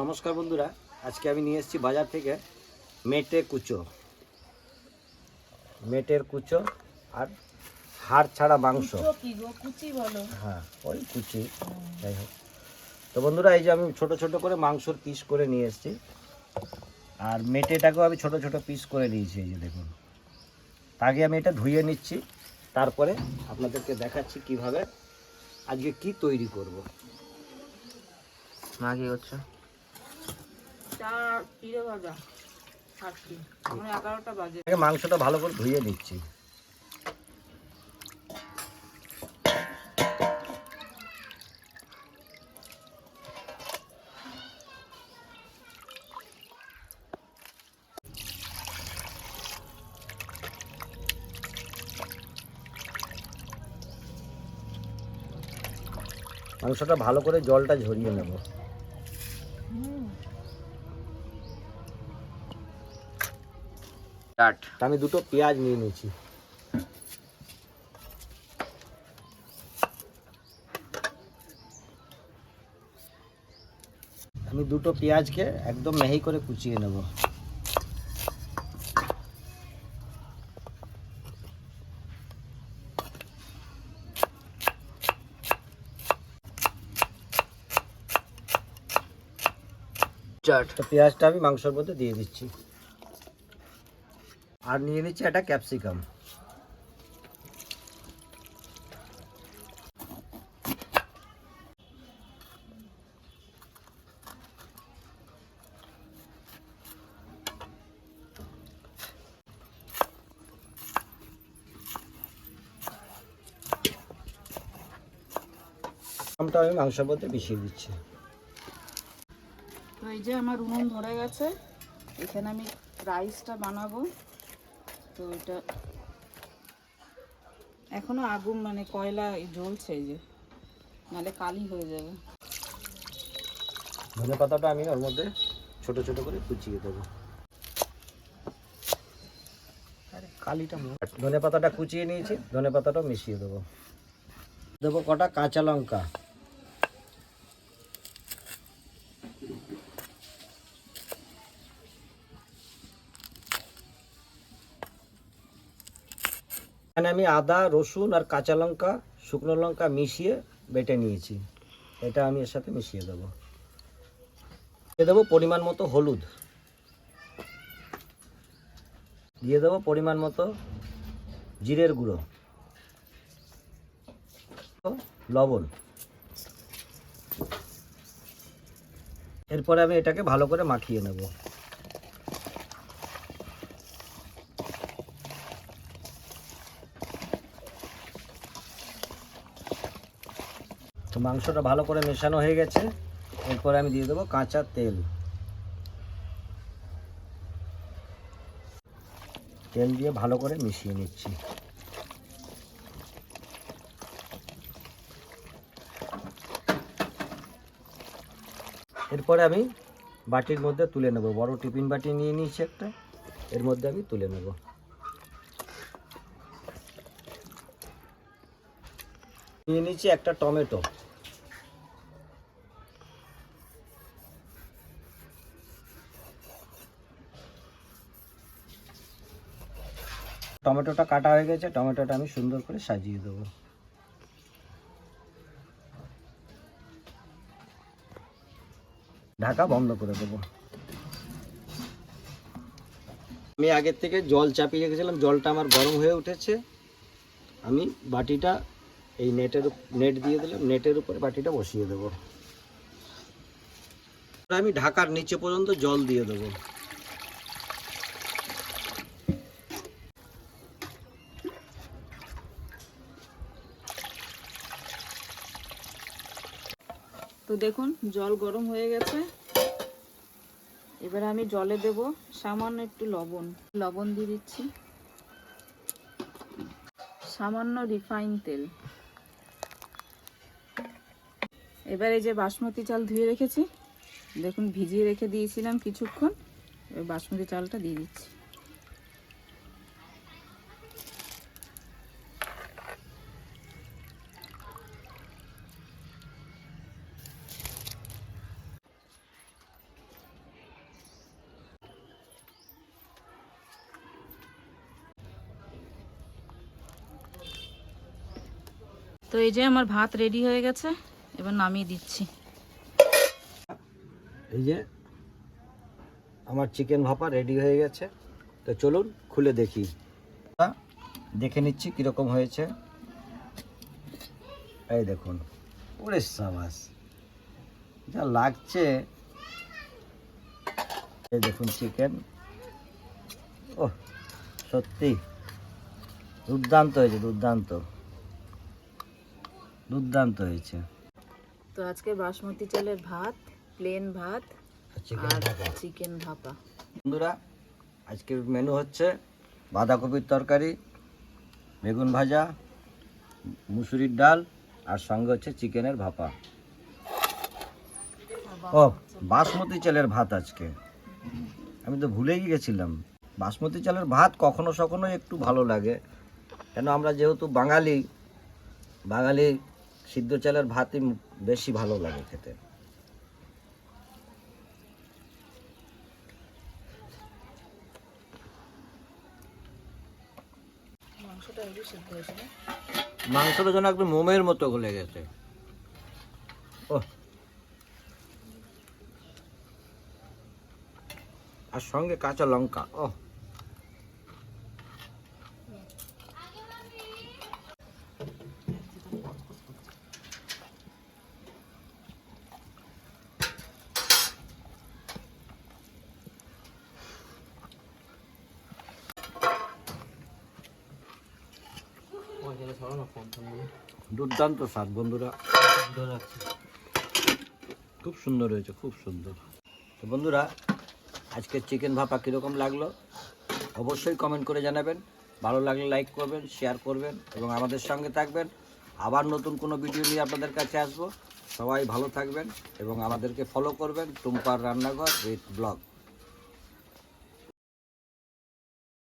নমস্কার বন্ধুরা আজকে আমি নিয়ে এসেছি বাজার থেকে মেটে কুচো। মেটের কুচো আর হাড় ছাড়া মাংস। হ্যাঁ ওই কুচি। যাই হোক। তো বন্ধুরা এই যে আমি ছোট ছোট করে মাংসর পিস করে নিয়ে এসেছি। আর মেটেটাকেও আমি ছোট ছোট পিস করে নিয়েছি এই যে দেখুন। আগে আমি এটা ধুয়ে নিচ্ছি তারপরে আপনাদেরকে দেখাচ্ছি কীভাবে আজকে কি তৈরি করব। মা কি ভাজা এগারোটা বাজে। মাংসটা ভালো করে ধুয়ে নিচ্ছি। মাংসটা ভালো করে জলটা ঝরিয়ে নেব। স্টার্ট আমি দুটো পেঁয়াজ নিয়ে নিয়েছি। আমি দুটো পেঁয়াজকে একদম মেহি করে কুচিয়ে নেব। চাট। পেঁয়াজটা আমি মাংসের মধ্যে দিয়ে দিচ্ছি। আর নিয়ে নিচ্ছি একটা ক্যাপসিকাম। আমি মাংসের মধ্যে মিশিয়ে দিচ্ছি। তো এই যে আমার উনুন ধরে গেছে, এখানে আমি রাইসটা বানাবো। তো এটা এখনও আগুন মানে কয়লা জ্বলছে যে নাহলে কালি হয়ে যাবে। ধনে পাতাটা আমি ওর মধ্যে ছোট ছোট করে কুচিয়ে দেবো। কালিটা ধনে পাতাটা কুচিয়ে নিয়েছি, ধনে পাতাটাও মিশিয়ে দেবো। দেবো কটা কাঁচা লঙ্কা। এখানে আমি আদা, রসুন আর কাঁচা লঙ্কা, শুকনো লঙ্কা মিশিয়ে বেটে নিয়েছি। এটা আমি এর সাথে মিশিয়ে দেবো। দিয়ে দেবো পরিমাণ মতো হলুদ। দিয়ে দেবো পরিমাণ মতো জিরের গুঁড়ো। লবণ। এরপরে আমি এটাকে ভালো করে মাখিয়ে নেব। মাংসটা ভালো করে মেশানো হয়ে গেছে। এরপরে আমি দিয়ে দেবো কাঁচা তেল। তেল দিয়ে ভালো করে মিশিয়ে নিচ্ছি। এরপরে আমি বাটির মধ্যে তুলে নেব। বড় টিফিন বাটি নিয়ে নিয়েছি একটা। এর মধ্যে আমি তুলে নেব। নিয়ে নিচ্ছি একটা টমেটো। টমেটোটা কাটা হয়ে গেছে, টমেটোটা আমি সুন্দর করে সাজিয়ে দেবো। ঢাকা বন্ধ করে দেবো। আমি আগের থেকে জল চাপিয়ে রেখেছিলাম, জলটা আমার গরম হয়ে উঠেছে। আমি বাটিটা এই নেটের নেট দিয়ে দিলাম, নেটের উপরে বাটিটা বসিয়ে দেবো। আমি ঢাকার নিচে পর্যন্ত জল দিয়ে দেবো। তো দেখুন, জল গরম হয়ে গেছে। এবার আমি জলে দেব সামান্য একটু লবণ। লবণ দিয়ে দিচ্ছি। সামান্য রিফাইন তেল। এবার এই যে বাসমতি চাল ধুয়ে রেখেছি। দেখুন, ভিজিয়ে রেখে দিয়েছিলাম কিছুক্ষণ। এবার বাসমতি চালটা দিয়ে দিচ্ছি। তো এই যে আমার ভাত রেডি হয়ে গেছে, এবার নামিয়ে দিচ্ছি। এই যে আমার চিকেন ভাপা রেডি হয়ে গেছে। তো চলুন খুলে দেখি। দেখে নিচ্ছি কীরকম হয়েছে। এই দেখুন, ওরে সাবাস, যা লাগছে। এই দেখুন চিকেন ও সত্যি, দুর্দান্ত হয়েছে, দুর্দান্ত। দুর্দান্ত হয়েছে। তো আজকে বাসমতি চালের ভাত প্লেন ভাত চিকেন আর ভাপা। চিকেন ভাপা। বন্ধুরা আজকের মেনু হচ্ছে বাঁধাকপির তরকারি বেগুন ভাজা মুসুরির ডাল আর সঙ্গে হচ্ছে চিকেনের ভাপা। ও বাসমতি চালের ভাত আজকে। আমি তো ভুলেই গেছিলাম। বাসমতি চালের ভাত কখনো সখনো একটু ভালো লাগে। কেন আমরা যেহেতু বাঙালি বাঙালি সিদ্ধ চালের ভাতই বেশি ভালো লাগে খেতে। মাংসটা যেন একদম মোমের মতো গলে গেছে। ও আর সঙ্গে কাঁচা লঙ্কা ও দুর্দান্ত স্বাদ বন্ধুরা। খুব সুন্দর হয়েছে খুব সুন্দর। তো বন্ধুরা আজকের চিকেন ভাপা কীরকম লাগল? অবশ্যই কমেন্ট করে জানাবেন। ভালো লাগলে লাইক করবেন শেয়ার করবেন এবং আমাদের সঙ্গে থাকবেন। আবার নতুন কোনো ভিডিও নিয়ে আপনাদের কাছে আসব। সবাই ভালো থাকবেন এবং আমাদেরকে ফলো করবেন টুম্পার রান্নাঘর উইথ ব্লগ